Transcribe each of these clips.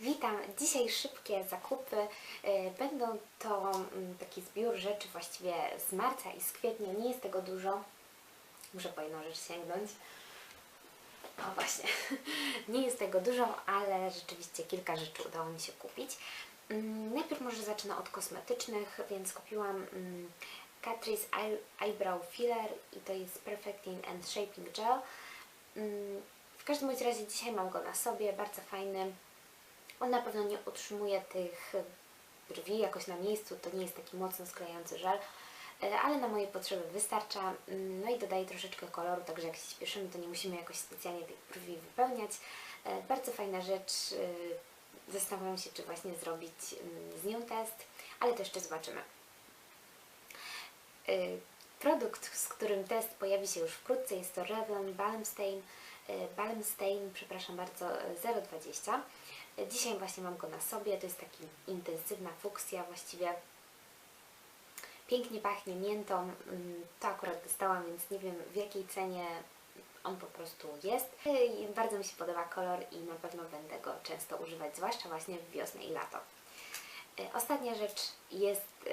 Witam. Dzisiaj szybkie zakupy. E, Będą to mm, taki zbiór rzeczy właściwie z marca i z kwietnia. Nie jest tego dużo. Muszę po jedną rzecz sięgnąć. O właśnie. Nie jest tego dużo, ale rzeczywiście kilka rzeczy udało mi się kupić. Mm, Najpierw może zacznę od kosmetycznych, więc kupiłam mm, Catrice Eye- Eyebrow Filler i to jest Perfecting and Shaping Gel. W każdym razie dzisiaj mam go na sobie, bardzo fajny. On na pewno nie utrzymuje tych brwi jakoś na miejscu, to nie jest taki mocno sklejający żel, e, ale na moje potrzeby wystarcza. Mm, No i dodaje troszeczkę koloru, także jak się śpieszymy, to nie musimy jakoś specjalnie tych brwi wypełniać. E, Bardzo fajna rzecz. e, Zastanawiam się, czy właśnie zrobić mm, z nią test, ale to jeszcze zobaczymy. Produkt, z którym test pojawi się już wkrótce, jest to Revlon Balm Balm Stain, przepraszam bardzo, y, 020. Y, Dzisiaj właśnie mam go na sobie, to jest taki intensywna fuksja właściwie. Pięknie pachnie miętą, mm, to akurat dostałam, więc nie wiem w jakiej cenie on po prostu jest. Bardzo mi się podoba kolor i na pewno będę go często używać, zwłaszcza właśnie w wiosnę i lato. Ostatnia rzecz jest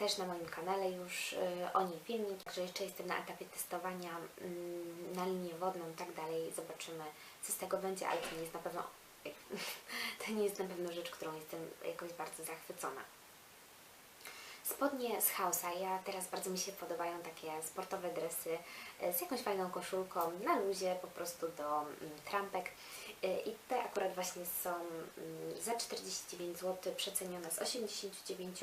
też na moim kanale już y, o niej filmik, także jeszcze jestem na etapie testowania mm, na linię wodną i tak dalej. Zobaczymy, co z tego będzie, ale to nie jest na pewno to nie jest na pewno rzecz, którą jestem jakoś bardzo zachwycona. Spodnie z House'a. Ja teraz bardzo mi się podobają takie sportowe dresy e, z jakąś fajną koszulką na luzie po prostu do mm, trampek. E, I właśnie są mm, za 49 zł, przecenione z 89.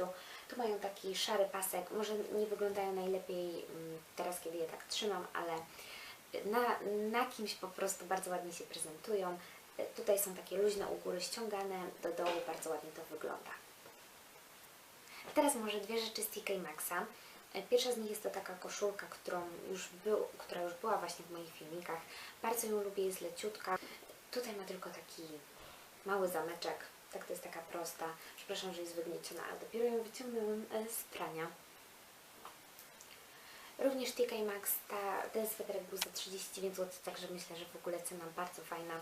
Tu mają taki szary pasek. Może nie wyglądają najlepiej mm, teraz, kiedy je tak trzymam, ale na, na kimś po prostu bardzo ładnie się prezentują. Tutaj są takie luźne u góry ściągane, do dołu bardzo ładnie to wygląda. Teraz może dwie rzeczy z TK Maxa. Pierwsza z nich jest to taka koszulka, którą już był, która już była właśnie w moich filmikach. Bardzo ją lubię, jest leciutka. Tutaj ma tylko taki mały zameczek. Tak to jest taka prosta. Przepraszam, że jest wygnieciona, ale dopiero ją wyciągnęłam e, z prania. Również TK Max, ta, ten sweterek był za 39 zł, także myślę, że w ogóle cena bardzo fajna.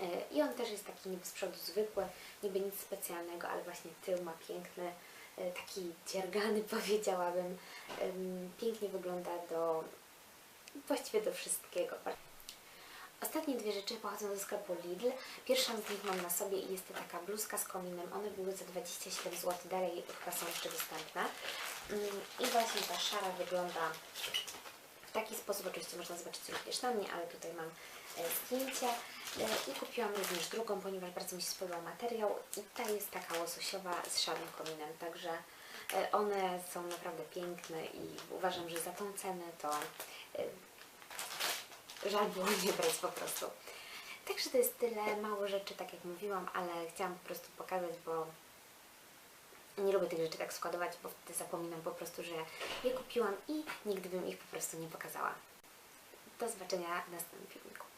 E, I on też jest taki niby z przodu zwykły, niby nic specjalnego, ale właśnie tył ma piękny, e, taki dziergany powiedziałabym. Pięknie wygląda do właściwie do wszystkiego. Ostatnie dwie rzeczy pochodzą ze sklepu Lidl. Pierwszą z nich mam na sobie i jest to taka bluzka z kominem. One były za 27 zł, dalej chyba są jeszcze dostępne. Mm, I właśnie ta szara wygląda w taki sposób. Oczywiście można zobaczyć również na mnie, ale tutaj mam e, zdjęcie. E, I kupiłam również drugą, ponieważ bardzo mi się spodobał materiał. I ta jest taka łososiowa z szarym kominem, także e, one są naprawdę piękne i uważam, że za tą cenę to żal było nie brać po prostu. Także to jest tyle, mało rzeczy, tak jak mówiłam, ale chciałam po prostu pokazać, bo nie lubię tych rzeczy tak składować, bo wtedy zapominam po prostu, że je kupiłam i nigdy bym ich po prostu nie pokazała. Do zobaczenia w następnym filmie.